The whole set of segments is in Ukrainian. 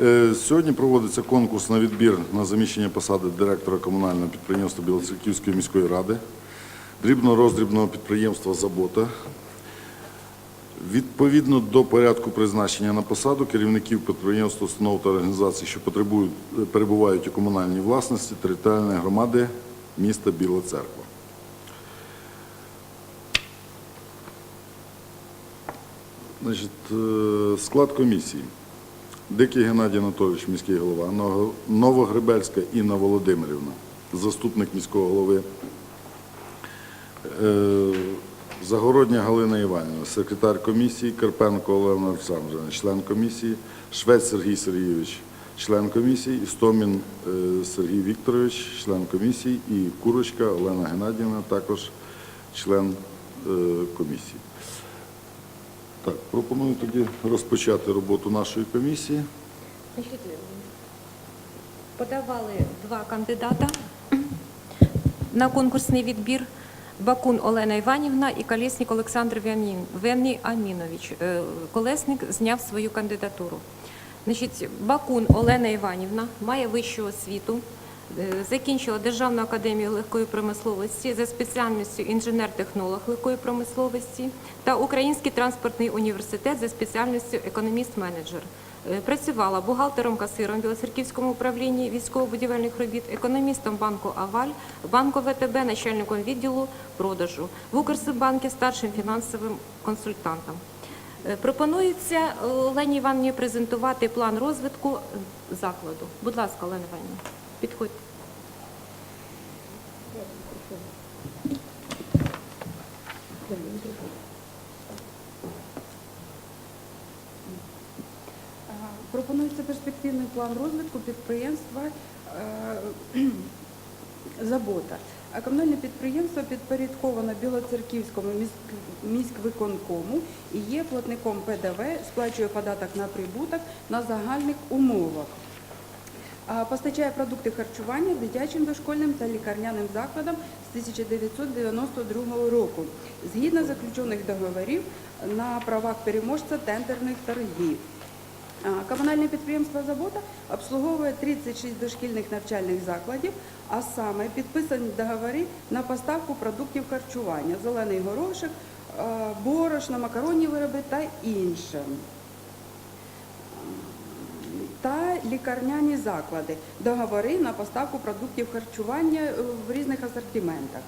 Е, Сьогодні проводиться конкурс на відбір на заміщення посади директора комунального підприємства Білоцерківської міської ради, дрібно-роздрібного підприємства «Забота». Відповідно до порядку призначення на посаду керівників підприємств, установ та організацій, що перебувають у комунальній власності територіальної громади міста Біла Церква. Е, склад комісії. Дикий Геннадій Анатолійович, міський голова, Ново- Новогребельська Інна Володимирівна, заступник міського голови, Е, Загородня Галина Іванівна, секретар комісії, Карпенко Олена Олександрівна, член комісії, Швець Сергій Сергійович, член комісії, Істомін е, Сергій Вікторович, член комісії, і Курочка Олена Геннадівна, також член е, комісії. Так, пропоную тоді розпочати роботу нашої комісії. Подавали два кандидата на конкурсний відбір. Бакун Олена Іванівна і Колєснік Олександр Вямін- Веніамінович. Е, Колесник зняв свою кандидатуру. Значить, Бакун Олена Іванівна має вищу освіту, закінчила Державну академію легкої промисловості за спеціальністю інженер-технолог легкої промисловості та Український транспортний університет за спеціальністю економіст-менеджер. Е, Працювала бухгалтером-касиром в Білоцерківському управлінні військово-будівельних робіт, економістом банку Аваль, банку ВТБ, начальником відділу продажу, в Укрсибанкі старшим фінансовим консультантом. Е, Пропонується е, Олені Іванівні презентувати план розвитку е, закладу. Будь ласка, Олена Іванівна, підходьте. Пропонується перспективний план розвитку підприємства е, «Забота». А комунальне підприємство підпорядковано Білоцерківському міськвиконкому і є платником ПДВ, сплачує податок на прибуток на загальних умовах. Постачає продукти харчування дитячим дошкольним та лікарняним закладам з 1992 року згідно заключених договорів на правах переможця тендерних торгів. Комунальне підприємство «Забота» обслуговує 36 дошкільних навчальних закладів, а саме підписані договори на поставку продуктів харчування, зелений горошок, борошно, макаронні вироби та інше та лікарняні заклади, договори на поставку продуктів харчування е, в різних асортиментах.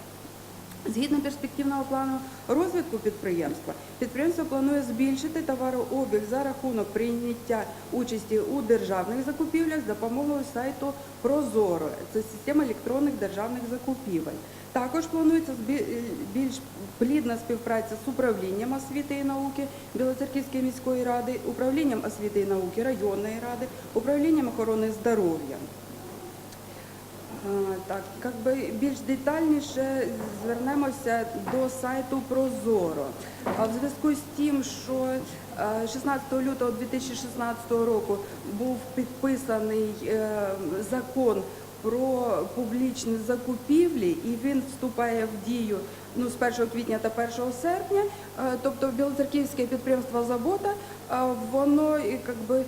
Згідно перспективного плану розвитку підприємства, підприємство планує збільшити товарообіг за рахунок прийняття участі у державних закупівлях з допомогою сайту Прозоро. Це система електронних державних закупівель. Також планується більш плідна співпраця з управлінням освіти і науки Білоцерківської міської ради, управлінням освіти і науки районної ради, управлінням охорони здоров'я. Так, як би більш детальніше звернемося до сайту Прозоро. А В зв'язку з тим, що е, 16 лютого 2016 року був підписаний е, закон про публічні закупівлі, і він вступає в дію ну, з 1 квітня та 1 серпня. Е, Тобто Білоцерківське підприємство Забота е, воно і, як би,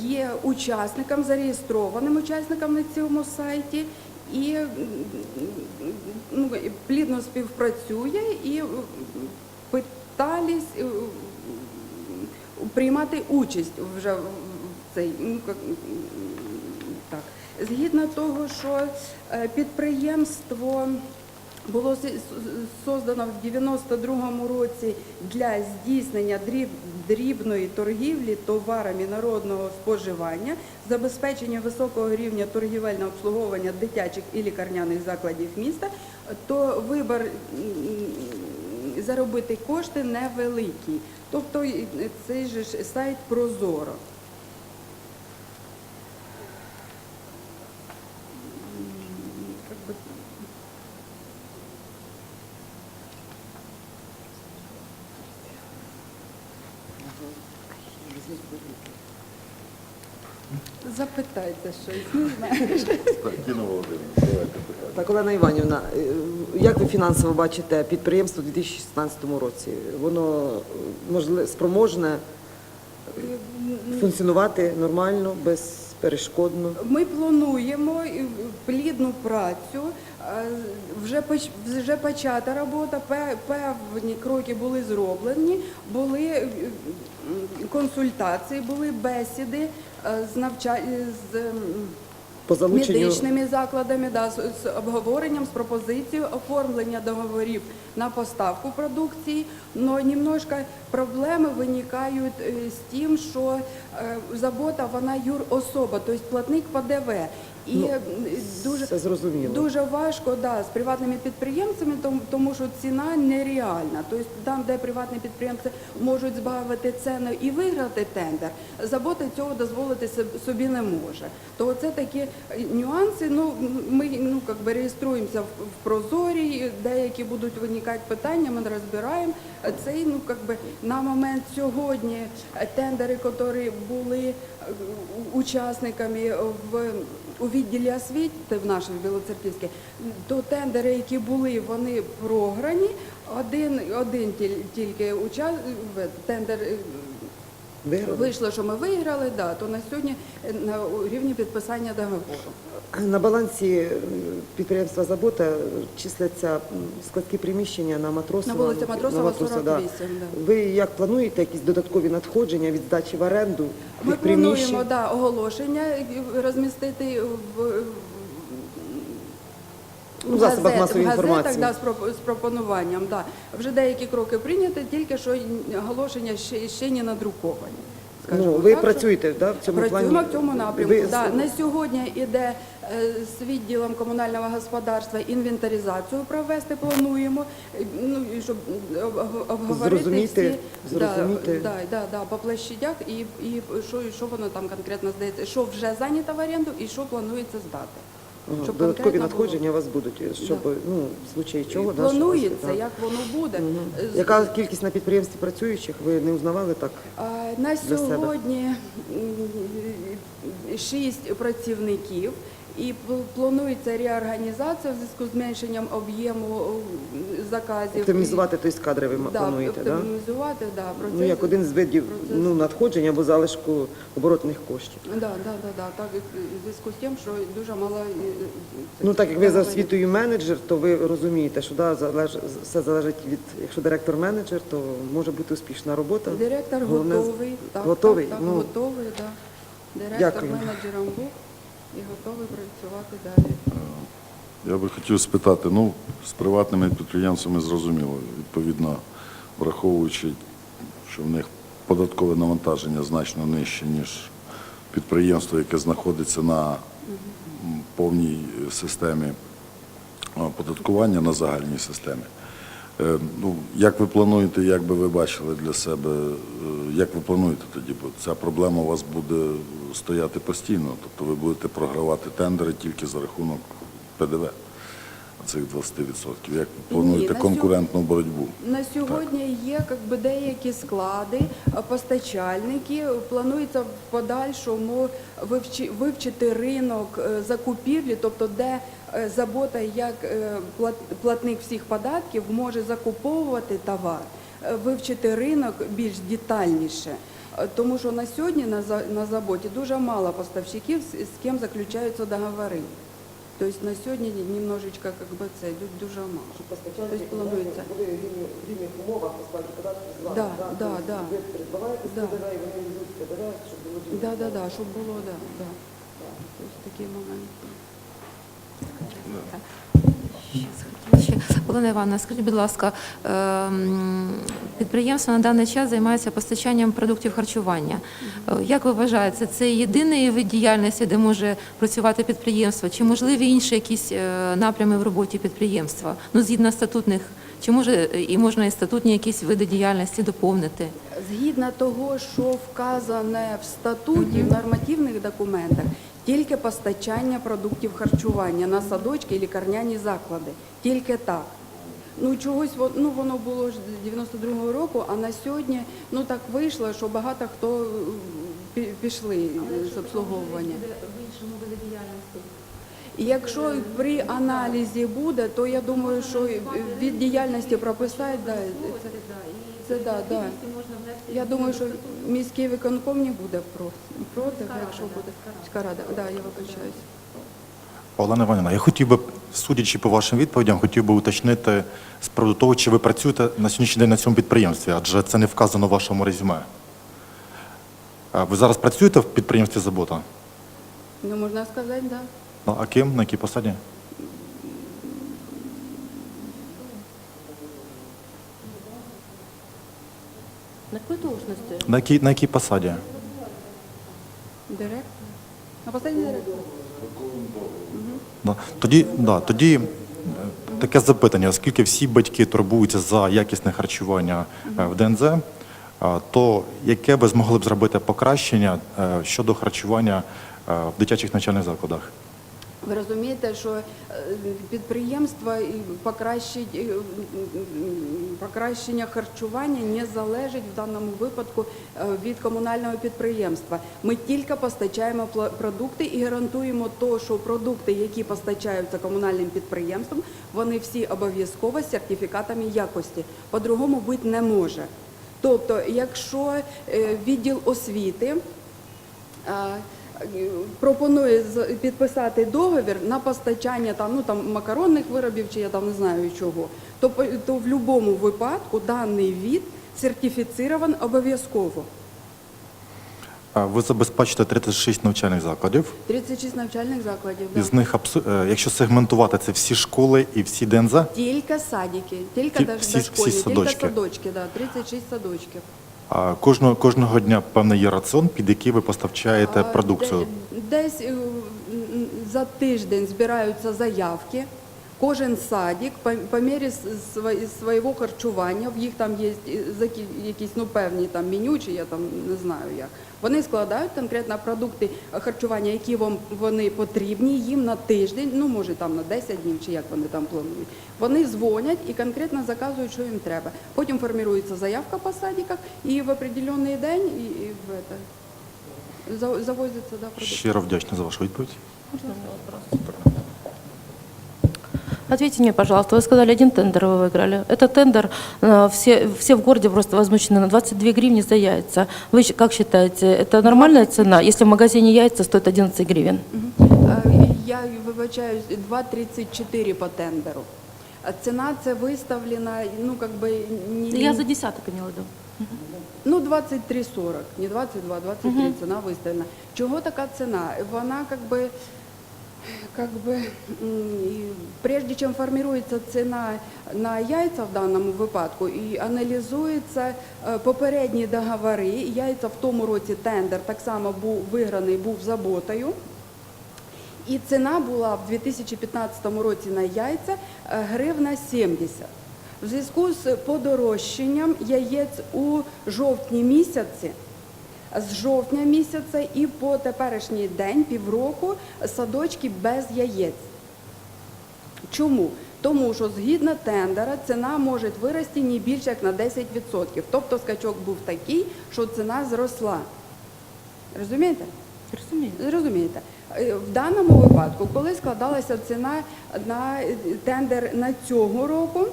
є учасником, зареєстрованим учасником на цьому сайті і ну, плідно співпрацює і питались е, приймати участь вже в цей ну, так. Згідно того, що е, підприємство було создано в 92-му році для здійснення дрібної торгівлі товарами народного споживання, забезпечення високого рівня торгівельного обслуговування дитячих і лікарняних закладів міста, то вибір заробити кошти невеликий. Тобто цей же сайт Прозоро. Как Запитайте щось, не знаю. Так, давайте питання. Так, Олена Іванівна, е, як ви фінансово бачите підприємство у 2016 році? Воно можливо спроможне функціонувати нормально, безперешкодно? Ми плануємо е, плідну працю. е, Вже поч- вже почата робота, певні кроки були зроблені, були е, консультації, були бесіди е, з навча... з м, По залученню медичними закладами, да, з, з обговоренням, з пропозицією оформлення договорів на поставку продукції. Но немножко проблеми виникають е, з тим, що е, забота вона юрособа, тобто платник ПДВ. І Ну, дуже зрозуміло. Дуже важко да, з приватними підприємцями, тому, тому що ціна нереальна. Тобто там, де приватні підприємці можуть збавити ціну і виграти тендер, забота цього дозволити собі не може. То це такі е, нюанси. Ну ми ну би реєструємося в, в прозорі, деякі будуть виникати питання. Ми розбираємо цей. Ну как би на момент сьогодні тендери, які були е, учасниками в у відділі освіти в нашій Білоцерківській, то тендери, які були, вони програні. Один, один тіль- тільки учас тендер виграли. вийшло, що ми виграли, да, то на сьогодні е, на рівні підписання договору. На балансі е, підприємства Забота числяться м, складські приміщення на Матросова. На вулиці ну, Матросова, Матроса, да. 48, да. Ви як плануєте якісь додаткові надходження від здачі в оренду Ми плануємо да, оголошення розмістити в, в Ну, засобах газет- масової в газетах, інформації. Да, з, проп- з пропонуванням. Да. Вже деякі кроки прийняті, тільки що оголошення ще, ще не надруковані. Ну, ви так, що- працюєте да, в цьому Працюємо плані? в цьому напрямку. Ви- Да. На сьогодні йде е, з відділом комунального господарства інвентаризацію провести плануємо, е, ну, і щоб об- об- обговорити Зрозуміти, всі, зрозуміти. Да, да, да, по площадях і, і що, і що воно там конкретно здається, що вже зайнято в оренду і що планується здати. Щоб Додаткові конкретно надходження у вас будуть, щоб ну, в случаї чого да, щоб- Планується, да. як воно буде. Мгм. З- Яка кількість на підприємстві працюючих? Ви не узнавали так? А, На себе? сьогодні м, шість працівників і планується реорганізація в зв'язку з зменшенням об'єму е, заказів. Оптимізувати тобто, кадри ви да, плануєте, да? оптимізувати, да, процес. Ну, як один з видів процес. ну, надходження або залишку оборотних коштів. Да, да, да, да, так, в зв'язку з тим, що дуже мало... е, Ну так як ви за освітою менеджер, то ви розумієте, що да, залеж, все залежить від, якщо директор менеджер, то може бути успішна робота. Директор Головне, готовий, так, готовий? так, так, Ну, готовий, да. Директор Дякую. менеджером був і готовий працювати далі. Я би хотів спитати, ну, з приватними підприємцями зрозуміло, відповідно, враховуючи, що в них податкове навантаження значно нижче, ніж підприємство, яке знаходиться на повній системі а, оподаткування, на загальній системі. Е, Ну, як ви плануєте, як би ви бачили для себе, е, як ви плануєте тоді? Бо ця проблема у вас буде стояти постійно, тобто ви будете програвати тендери тільки за рахунок ПДВ цих 20%. Як ви плануєте на конкурентну боротьбу? На сьогодні є как би, деякі склади, постачальники. Планується в подальшому вивчи- вивчити ринок е, закупівлі, тобто де е, забота як е, плат- платник всіх податків може закуповувати товар, е, вивчити ринок більш детальніше. Е, Тому що на сьогодні на за- на заботі дуже мало поставщиків, з з ким заключаються договори. Тобто на сьогодні немножечко как бы, це ду- дуже мало. Тобто планується. були рівних умовах з вами, Да, да, Тобто да. Ви придбаваєте Да. ПДВ, і вони везуть ПДВ, щоб було рівно. Да, да, да, щоб було, да, да. Тобто такий момент. Олена Івановна, скажіть, будь ласка, ем, підприємство на даний час займається постачанням продуктів харчування. Е, Як ви вважаєте, це єдиний вид діяльності, де може працювати підприємство? Чи можливі інші якісь е, напрями в роботі підприємства? Ну, згідно статутних, чи може і можна і статутні якісь види діяльності доповнити? Згідно того, що вказане в статуті, в нормативних документах, тільки постачання продуктів харчування на садочки і лікарняні заклади. Тільки так. Ну чогось ну, воно було ж з 92-го року, а на сьогодні ну так вийшло, що багато хто е, пішли з обслуговування. І якщо при аналізі буде, то я думаю, що від діяльності прописають, да, це, Це да, да. Я думаю, що міський виконком не буде проти, якщо буде. Міська рада, да, я вибачаюсь. Олена Іванівна, я хотів би, судячи по вашим відповідям, хотів би уточнити з приводу того, чи ви працюєте на сьогоднішній день на цьому підприємстві, адже це не вказано в вашому резюме. А Ви зараз працюєте в підприємстві Забота? Ну, можна сказати, да. Ну, А ким? На якій посаді? На какой должности? На якій, на якій посаді? Директор. На посаді директора. Да. Тоді, да, тоді е, таке запитання, оскільки всі батьки турбуються за якісне харчування е, в ДНЗ, е, то яке ви змогли б зробити покращення е, щодо харчування е, в дитячих навчальних закладах? Ви розумієте, що е, підприємство і покращить- е, покращення харчування не залежить в даному випадку е, від комунального підприємства. Ми тільки постачаємо продукти і гарантуємо то, що продукти, які постачаються комунальним підприємством, вони всі обов'язково з сертифікатами якості. По-другому бути не може. Тобто, якщо відділ освіти пропонує підписати договір на постачання там, ну, там, макаронних виробів, чи я там не знаю чого, то, то в будь-якому випадку даний від сертифіцирован обов'язково. Ви забезпечите 36 навчальних закладів. 36 навчальних закладів. Да. Із них, е, якщо сегментувати, це всі школи і всі ДНЗ. Тільки садики, тільки Ті- всі- всі дошкольні, садочки. тільки садочки, да, 36 садочків. А кожного, кожного дня певний є раціон, під який ви поставчаєте продукцію. Десь е, за тиждень збираються заявки. Кожен садик по, мірі свого харчування, в їх там є закі- якісь ну, певні там меню, чи я там не знаю як. Вони складають конкретно продукти харчування, які вам вони потрібні їм на тиждень, ну може там на 10 днів, чи як вони там планують. Вони дзвонять і конкретно заказують, що їм треба. Потім формується заявка по садиках, і в определенний день і, і в это, за- завозиться да, продукти. Щиро вдячний за вашу відповідь. Ответьте мне, пожалуйста, вы сказали, один тендер вы выиграли. Это тендер, э, все, все в городе просто возмущены на 22 гривни за яйца. Вы щ- как считаете, это нормальная цена, если в магазине яйца стоят 11 гривен? Е, Я вибачаюсь, 2,34 по тендеру. А Ціна це виставлена, ну как би не, Я за десяток имела в виду. ну 23,40, не 22, 23 ціна виставлена. Чого така ціна? Вона как би как бы, прежде чем формируется ціна на яйця в даному випадку і аналізуються е, попередні договори, яйця в тому році тендер так само був виграний був заботою. І ціна була в 2015 році на яйця е, гривна 70. В зв'язку з подорожчанням яєць у жовтні місяці, з жовтня місяця і по теперішній день, півроку, садочки без яєць. Чому? Тому що згідно тендера ціна може вирости не більше як на 10%. Тобто скачок був такий, що ціна зросла. Розумієте? Зрозумієте, Е, в даному випадку, коли складалася ціна на е, тендер на цього року,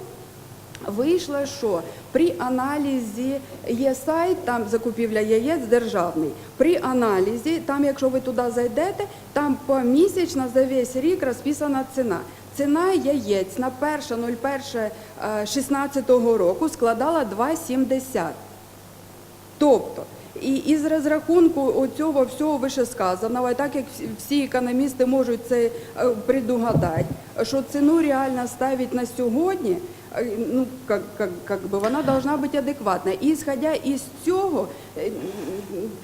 вийшло, що при аналізі є сайт, там закупівля яєць державний. При аналізі, там, якщо ви туди зайдете, там помісячно за весь рік розписана ціна. Ціна яєць на 1.01.16 року складала 2,70. Тобто, і із розрахунку оцього всього вишесказаного, і так як всі- економісти можуть це е, предугадати, що ціну реально ставить на сьогодні, е, ну, как, как, как би, вона должна бути адекватна. І ісходя із цього, е,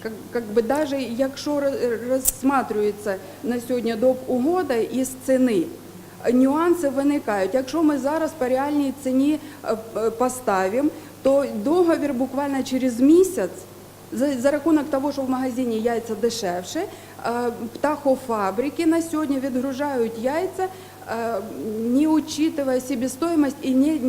как, как би, даже якщо роз- розсматрюється на сьогодні доп. угода із ціни, нюанси виникають. Якщо ми зараз по реальній ціні е, поставимо, то договір буквально через місяць, за, за рахунок того, що в магазині яйця дешевше, е, птахофабрики на сьогодні відгружають яйця, е, не учитывая себестоимость і не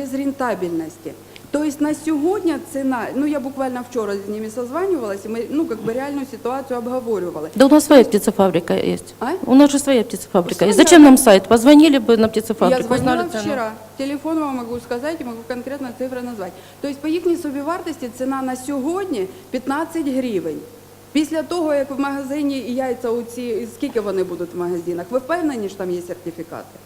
без рентабельності. Тобто на сьогодні ціна, ну я буквально вчора з ними созванювалася, ми ну, как бы реальну ситуацію обговорювали. Да у нас своя птицефабрика есть. А? У нас же своя птицефабрика. Своя. Зачем нам сайт? Позвонили бы на Я птицефабрику, звонила узнали цену. вчера. Телефон вам могу сказати, можу конкретно цифри назвати. Тобто по їхній собівартості ціна на сьогодні 15 гривень. Після того, як в магазині яйця оці, скільки вони будуть в магазинах, ви впевнені, що там є сертифікати?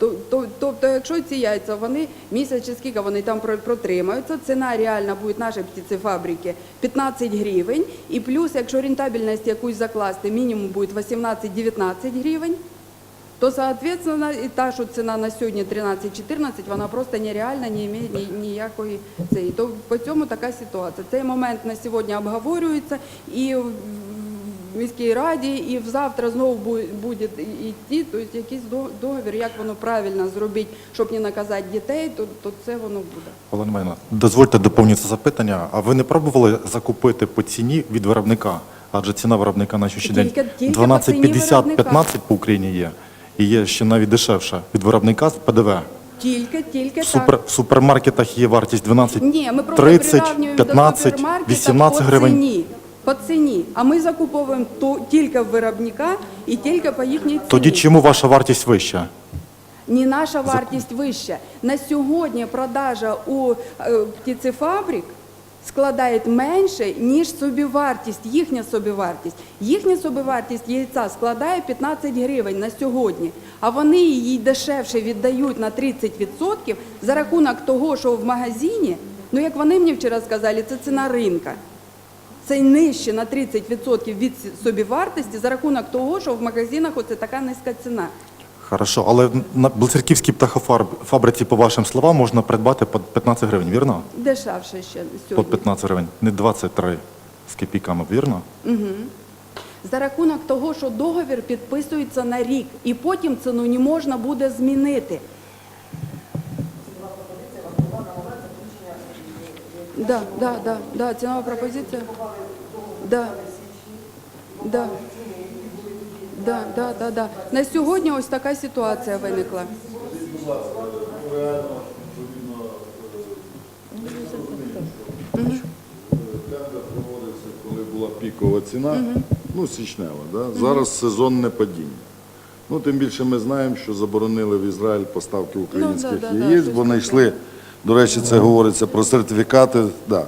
То- то- Тобто, якщо ці яйця, вони місяць чи скільки вони там про- протримаються, ціна реальна буде нашої птицефабрики 15 гривень, і плюс, якщо рентабельність якусь закласти, мінімум буде 18-19 гривень, то, соответственно, і та, що ціна на сьогодні 13-14, вона просто нереальна, не має ні, ніякої цієї. То по цьому така ситуація. Цей момент на сьогодні обговорюється і міській раді, і завтра знову бу- буде йти, тобто якийсь до- договір, як воно правильно зробити, щоб не наказати дітей, то, то це воно буде. Олена Іванівна, дозвольте доповнити запитання. А ви не пробували закупити по ціні від виробника? Адже ціна виробника на сьогоднішній день Тільки- тільки по 12,50-15 по Україні є. І є ще навіть дешевше від виробника з ПДВ. Тільки, тільки супер, так. в супермаркетах є вартість 12, Ні, ми просто 30, прирівнюємо до 15, супермаркета 18 по гривень. По ціні. А ми закуповуємо то, тільки в виробника і тільки по їхній ціні. Тоді чому ваша вартість вища? Ні наша вартість вища. На сьогодні продажа у е, птицефабрик складає менше, ніж собівартість, їхня собівартість. Їхня собівартість яйця складає 15 гривень на сьогодні, а вони її дешевше віддають на 30% за рахунок того, що в магазині, ну як вони мені вчора сказали, це ціна ринка. Це нижче на 30% від собівартості за рахунок того, що в магазинах оце така низька ціна. Хорошо, але на Блицерківській птахофабриці, по вашим словам, можна придбати по 15 гривень, вірно? Дешевше ще По сьогодні. 15 гривень, не 23 з копійками, вірно? За рахунок того, що договір підписується на рік, і потім ціну не можна буде змінити. Да, да, да, да, цінова пропозиція. Да. Да. Да, да, да, да. На сьогодні ось така ситуація виникла. Тендер проводився, коли була пікова ціна, ну, січнева, да? зараз сезонне падіння. Ну, тим більше ми знаємо, що заборонили в Ізраїль поставки українських Ну, да, да, да, яєць, щось бо знайшли, до речі, це говориться про сертифікати, да,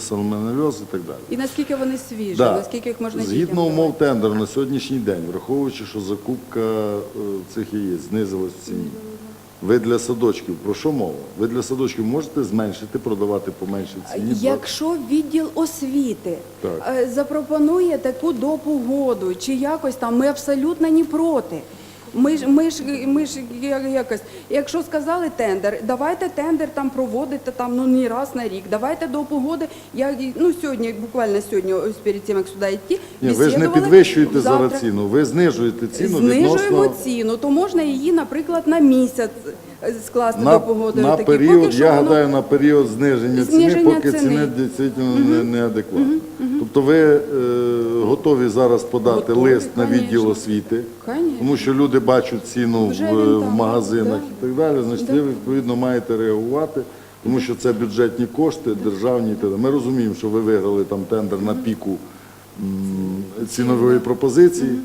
сальмонельоз і так далі. І наскільки вони свіжі, Да. наскільки їх можна Згідно дітям умов тендеру на сьогоднішній день, враховуючи, що закупка е, цих яєць знизилась в ціні, ви для садочків, про що мова? Ви для садочків можете зменшити, продавати по меншій ціні? Якщо відділ освіти Так. е, запропонує таку допугоду чи якось там, ми абсолютно не проти. Ми ж, ми ж, ми ж якось, якщо сказали тендер, давайте тендер там проводити там ну не раз на рік. Давайте до погоди. Я ну сьогодні, буквально сьогодні, ось перед тим як сюди йти, Ні, ви ж не підвищуєте Завтра зараз ціну, ви знижуєте ціну Знижуємо відносно ціну, то можна її, наприклад, на місяць скласти на, до погоди. на отакі. період, Поки я воно- гадаю, на період зниження, ціни, поки ціни. дійсно не, неадекватна. Тобто ви е, готові зараз подати Готові, лист на відділ освіти, Конечно. тому що люди бачать ціну в, Вже в магазинах да. і так далі. Значить, ви відповідно маєте реагувати, тому що це бюджетні кошти, державні. Ми розуміємо, що ви виграли там тендер на піку цінової пропозиції.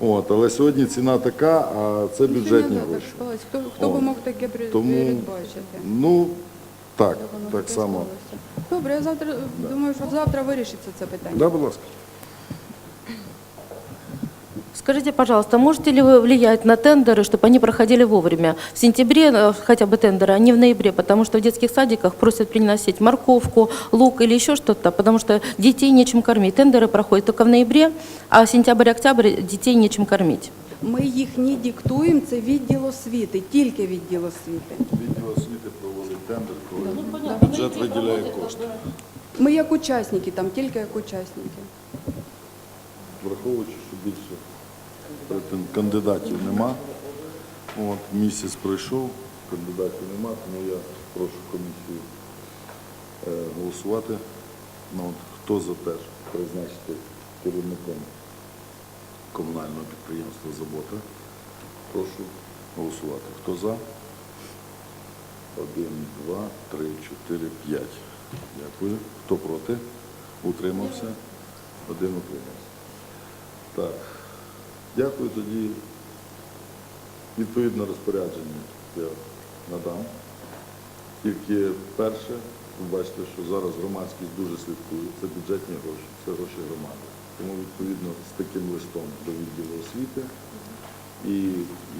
От, але сьогодні ціна така, а це бюджетні гроші. Хто, хто би От. мог таке при- Тому, передбачити? ну, так, Як воно так само. Добре, я завтра думаю, що завтра вирішиться це питання. Да, будь ласка. Скажите, пожалуйста, можете ли вы влиять на тендеры, чтобы они проходили вовремя? В сентябре э, хотя бы тендеры, а не в ноябре, потому что в детских садиках просят приносить морковку, лук или еще что-то, потому что детей нечем кормить. Тендеры проходят только в ноябре, а сентябрь-октябрь детей нечем кормить. Ми їх не диктуємо, це відділ освіти, тільки відділ освіти. Відділ освіти проводить тендер, коли бюджет виділяє кошти. Ми як учасники, там тільки як учасники. Враховуючи, що більше претен- кандидатів нема. От, місяць пройшов, кандидатів нема, тому я прошу комісію е, голосувати. Ну, от, хто за те, щоб призначити керівником комунального підприємства «Забота», прошу голосувати. Хто за? Один, два, три, чотири, п'ять. Дякую. Хто проти? Утримався? Один утримався. Так. Дякую тоді. Відповідне розпорядження я надам. Тільки перше, ви бачите, що зараз громадськість дуже слідкує, це бюджетні гроші, це гроші громади. Тому відповідно з таким листом до відділу освіти і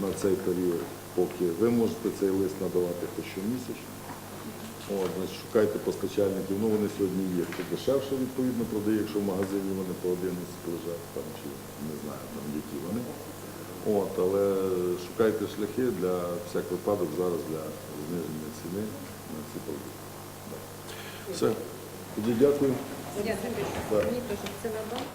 на цей період, поки ви можете цей лист надавати хоч щомісячно. От, значить, шукайте постачальників, ну вони сьогодні є. Хто дешевше відповідно продає, якщо в магазині вони по 11 лежать, там чи не знаю, там які вони. От, але шукайте шляхи для всяк випадок зараз для зниження ціни на ці продукти. Все. Тоді дякую. Я запишу. Мені теж це надав.